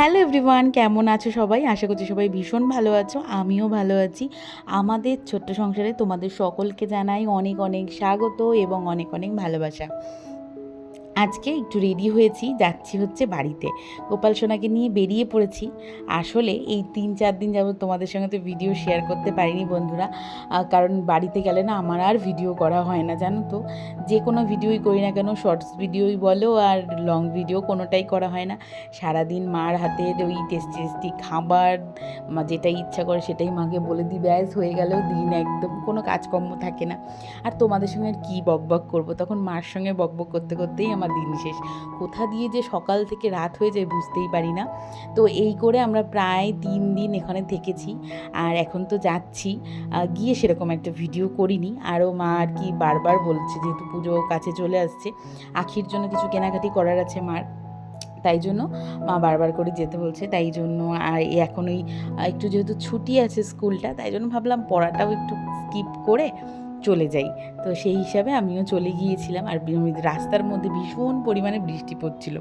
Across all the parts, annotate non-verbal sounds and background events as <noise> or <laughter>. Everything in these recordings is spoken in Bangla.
হ্যালো এভরিওয়ান, কেমন আছো সবাই? আশা করছি সবাই ভীষণ ভালো আছো, আমিও ভালো আছি। আমাদের ছোট্ট সংসারে তোমাদের সকলকে জানাই অনেক অনেক স্বাগত এবং অনেক অনেক ভালোবাসা। আজকে একটু রেডি হয়েছি, যাচ্ছি হচ্ছে বাড়িতে। গোপাল সোনাকে নিয়ে বেরিয়ে পড়েছি। আসলে এই তিন চার দিন যাবত তোমাদের সঙ্গে তো ভিডিও শেয়ার করতে পারিনি বন্ধুরা। কারণ বাড়িতে গেলে না আমার আর ভিডিও করা হয় না, জানো তো? যে কোনো ভিডিওই করি না কেন শর্টস ভিডিওই বলো আর লং ভিডিও কোনোটাই করা হয় না। সারাদিন মার হাতের ওই টেস্টি টেস্টি খাবার, মা যেটা ইচ্ছা করে সেটাই মাকে বলে দিই, ব্যাস হয়ে গেল দিন একদম। কোনো কাজকর্ম থাকে না। আর তোমাদের সঙ্গে আর কী বক বক করব? তখন মার সঙ্গে বক বক করতে করতেই আমার দিন শেষ। কোথা দিয়ে যে সকাল থেকে রাত হয়ে যায় বুঝতেই পারি না। তো এই করে আমরা প্রায় তিন দিন এখানে থেকেছি আর এখন তো যাচ্ছি। গিয়ে সেরকম একটা ভিডিও করিনি। আরও মা আর কি বারবার বলছে যেহেতু পুজো কাছে চলে আসছে। আখির জন্য কিছু কেনাকাটি করার আছে মার। তাই জন্য মা বারবার করে যেতে বলছে। তাই জন্য আর এখন ওই একটু যেহেতু ছুটি আছে স্কুলটা, তাই জন্য ভাবলাম পড়াটাও একটু স্কিপ করে চলে যাই। তো সেই হিসাবে আমিও চলে গিয়েছিলাম আর রাস্তার মধ্যে ভীষণ পরিমাণে বৃষ্টি পড়ছিল।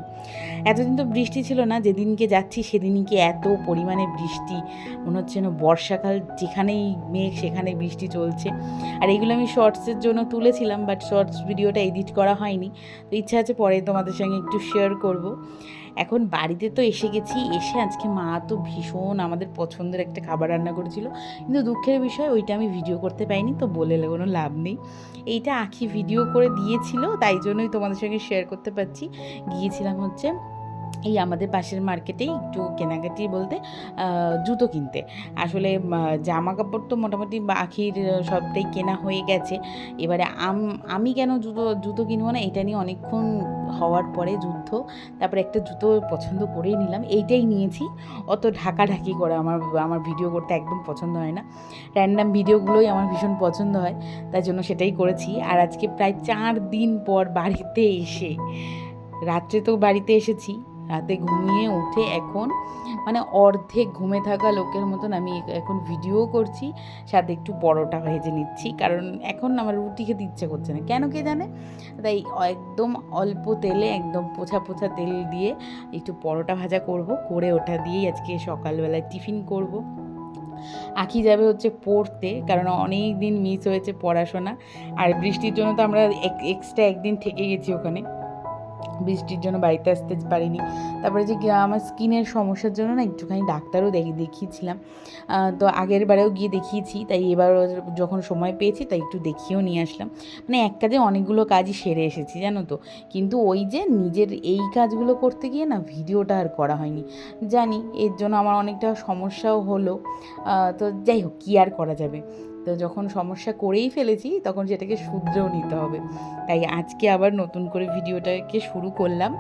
এতদিন তো বৃষ্টি ছিল না, যেদিনকে যাচ্ছি সেদিনকে এত পরিমাণে বৃষ্টি। মনে হচ্ছে যেন বর্ষাকাল যেখানেই মেঘ সেখানে বৃষ্টি চলছে। আর এগুলো আমি শর্টসের জন্য তুলেছিলাম, বাট শর্টস ভিডিওটা এডিট করা হয়নি। তো ইচ্ছা আছে পরে তোমাদের সঙ্গে একটু শেয়ার করব। এখন বাড়িতে তো এসে গেছি, এসে আজকে মা তো ভীষণ আমাদের পছন্দের একটা খাবার রান্না করেছিল। কিন্তু দুঃখের বিষয়, ওইটা আমি ভিডিও করতে পাইনি, তো বলে কোনো লাভ নেই। এইটা আখি ভিডিও করে দিয়েছিল, তাই জন্যই তোমাদের সঙ্গে শেয়ার করতে পারছি। গিয়েছিলাম হচ্ছে এই আমাদের পাশের মার্কেটেই একটু কেনাকাটি বলতে জুতো কিনতে। আসলে জামা কাপড় তো মোটামুটি আখির সবটাই কেনা হয়ে গেছে। এবারে আম- কেন জুতো জুতো কিনবো না? এটা নিয়ে অনেকক্ষণ হওয়ার পরে যুদ্ধ, তারপরে একটা জুতো পছন্দ করেই নিলাম। এইটাই নিয়েছি। অত ঢাকাঢাকি করে আমার আমার ভিডিও করতে একদম পছন্দ হয় না। র্যান্ডাম ভিডিওগুলোই আমার ভীষণ পছন্দ হয়, তাই জন্য সেটাই করেছি। আর আজকে প্রায় চার দিন পর বাড়িতে এসে, রাত্রে তো বাড়িতে এসেছি রাতে ঘুমিয়ে উঠে এখন মানে অর্ধেক ঘুমে থাকা লোকের মতন আমি এখন ভিডিও করছি। সাথে একটু পরোটা ভেজে নিচ্ছি। কারণ এখন আমার রুটি খেতে ইচ্ছে করছে না। কেন কে জানে? তাই একদম অল্প তেলে, একদম পোছা পোছা তেল দিয়ে একটু পরোটা ভাজা করব। করে ওটা দিয়েই আজকে সকালবেলায় টিফিন করব। আঁকি যাবে হচ্ছে পড়তে, কারণ অনেক দিন মিস হয়েছে পড়াশোনা। আর বৃষ্টির জন্য তো আমরা এক্সট্রা একদিন থেকে গেছি ওখানে। বৃষ্টির জন্য বাড়িতে আসতে পারিনি। তারপরে যে আমার স্কিনের সমস্যার জন্য না একটুখানি ডাক্তারও দেখি দেখিয়েছিলাম। তো আগের বারেও গিয়ে দেখিয়েছি, তাই এবারও যখন সময় পেয়েছি, তাই একটু দেখিয়েও নিয়ে আসলাম। মানে এক কাজে অনেকগুলো কাজই সেরে এসেছি, জানো তো। কিন্তু ওই যে নিজের এই কাজগুলো করতে গিয়ে না ভিডিওটা আর করা হয়নি। জানি, এর জন্য আমার অনেকটা সমস্যাও হলো। তো যাই হোক, কী আর করা যাবে? তো যখন সমস্যা করেই ফেলেছি, তখন সেটাকে শুধরেও নিতে হবে। তাই আজকে আবার নতুন করে ভিডিওটাকে শুরু করলাম।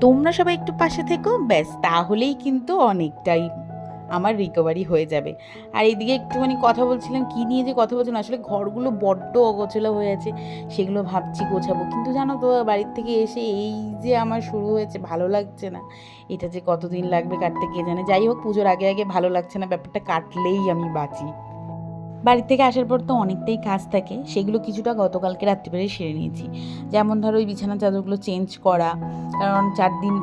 তোমরা সবাই একটু পাশে থেকো, ব্যাস তাহলেই কিন্তু অনেকটাই আমার রিকভারি হয়ে যাবে। আর এইদিকে একটুখানি কথা বলছিলাম, কী নিয়ে যে কথা বলছিলাম, আসলে ঘরগুলো বড্ড অগোছালো হয়ে আছে, সেগুলো ভাবছি গোছাবো। কিন্তু জানো তো, বাড়ির থেকে এসে এই যে আমার শুরু হয়েছে, ভালো লাগছে না। এটা যে কতদিন লাগবে কাটতে কে জানে। যাই হোক, পুজোর আগে আগে ভালো লাগছে না, ব্যাপারটা কাটলেই আমি বাঁচি। বাড়ি থেকে আসার পর তো অনেকটাই কাজ থাকে, সেগুলো কিছুটা গতকালকে রাত্রিবেলায় সেরে নিয়েছি। যেমন ধরো ওই বিছানা চাদরগুলো চেঞ্জ করা, কারণ চার দিন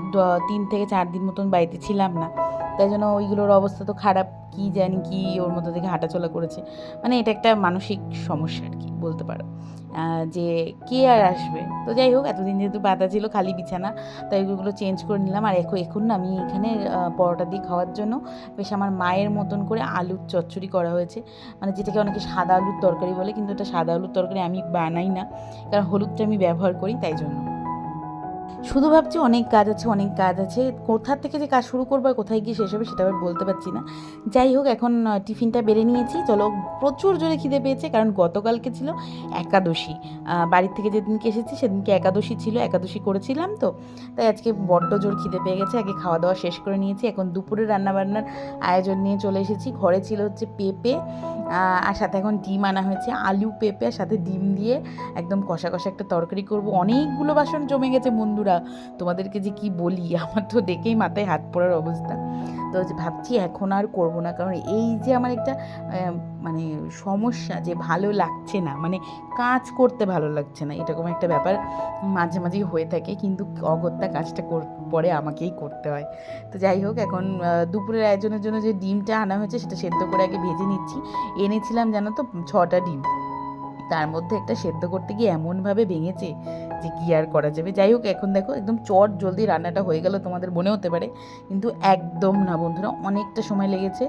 তিন থেকে চার দিন মতন বাড়িতে ছিলাম না। তাই জন্য ওইগুলোর অবস্থা তো খারাপ, কি জানি কি ওর মধ্যে থেকে হাঁটাচলা করেছে। মানে এটা একটা মানসিক সমস্যা আর কি, বলতে পারো। যে কে আর আসবে? তো যাই হোক, এতদিন যেহেতু পাতা ছিল খালি বিছানা, তাই ওইগুলো চেঞ্জ করে নিলাম। আর এখন এখন আমি এখানে পরোটা দিয়ে খাওয়ার জন্য বেশ আমার মায়ের মতন করে আলুর চচ্চড়ি করা হয়েছে। মানে যেটাকে অনেকে সাদা আলুর তরকারি বলে, কিন্তু এটা সাদা আলুর তরকারি আমি বানাই না। কারণ হলুদটা আমি ব্যবহার করি তাই জন্য। শুধু ভাবছি অনেক কাজ আছে, অনেক কাজ আছে। কোথা থেকে যে কাজ শুরু করব কোথায় গিয়ে শেষ হবে সেটা আবার বলতে পারছি না। যাই হোক, এখন টিফিনটা বেড়ে নিয়েছি। চলো, প্রচুর জোরে খিদে পেয়েছে কারণ গতকালকে ছিল একাদশী। বাড়ির থেকে যেদিনকে এসেছি সেদিনকে একাদশী ছিল, একাদশী করেছিলাম তো। তাই আজকে বড্ড জোর খিদে পেয়ে গেছে। আগে খাওয়া দাওয়া শেষ করে নিয়েছি। এখন দুপুরে রান্নাবান্নার আয়োজন নিয়ে চলে এসেছি। ঘরে ছিল হচ্ছে পেঁপে আর সাথে এখন ডিম আনা হয়েছে। আলু, পেঁপে আর সাথে ডিম দিয়ে একদম কষা কষা একটা তরকারি করব। অনেকগুলো বাসন জমে গেছে বন্ধুরা। বন্ধুরা, তোমাদেরকে যে কি বলি, <laughs> আমার তো দেখেই মাথায় হাত পড়ার অবস্থা। তো ভাবছি এখন আর করব না, কারণ এই যে আমার একটা মানে সমস্যা যে ভালো লাগছে না মানে কাজ করতে ভালো লাগছে না, এরকম একটা ব্যাপার মাঝে মাঝেই হয়ে থাকে, কিন্তু অগত্যা কাজটা পরে আমাকেই করতে হয়। তো যাই হোক, এখন দুপুরের আয়োজনের জন্য যে ডিমটা আনা হয়েছে, সেটা সেদ্ধ করে আগে ভেজে নিচ্ছি। এনেছিলাম জানো তো, ছটা ডিম। তার মধ্যে একটা সেদ্ধ করতে গিয়ে এমনভাবে ভেঙেছে যে কী আর করা যাবে। যাই হোক এখন দেখো একদম চট জলদি রান্নাটা হয়ে গেল তোমাদের মনে হতে পারে, কিন্তু একদম না বন্ধুরা, অনেকটা সময় লেগেছে।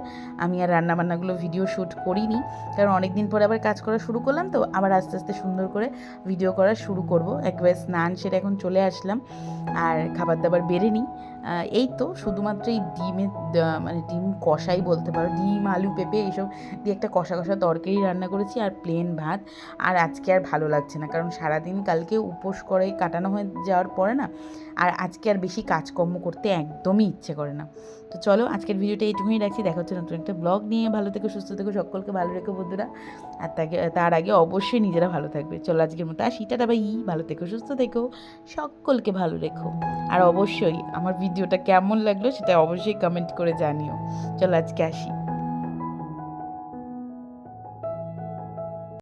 আমি আর রান্না বান্নাগুলো ভিডিও শ্যুট করিনি, কারণ অনেক দিন পরে আবার কাজ করা শুরু করলাম, তো আবার আস্তে আস্তে সুন্দর করে ভিডিও করা শুরু করব। একবার স্নান সেটা এখন চলে আসলাম, আর খাবার দাবার বেড়ে নিই। এই তো শুধুমাত্র এই ডিমের মানে ডিম কষাই বলতে পারো, ডিম, আলু, পেঁপে এইসব দিয়ে একটা কষা কষা তরকারি রান্না করেছি আর প্লেন ভাত। আর আজকে আর ভালো লাগছে না, কারণ সারাদিন কালকে উপোস করে কাটানো হয়ে যাওয়ার পরে না, আর আজকে আর বেশি কাজকর্ম করতে একদমই ইচ্ছে করে না। তো চলো আজকের ভিডিওটা এইটুকুই রাখছি, দেখা হচ্ছে নতুন একটা ব্লগ নিয়ে। ভালো থেকো, সুস্থ থেকো, সকলকে ভালো রেখো বন্ধুরা। আর তাকে, তার আগে অবশ্যই নিজেরা ভালো থাকবে। চলো আজকের মতো আসি, টাটা, বাই। ভালো থেকো, সুস্থ থেকো, সকলকে ভালো রেখো। আর অবশ্যই আমার ভিডিওটা কেমন লাগল সেটা অবশ্যই কমেন্ট করে জানিও। চলো আজকে আসি।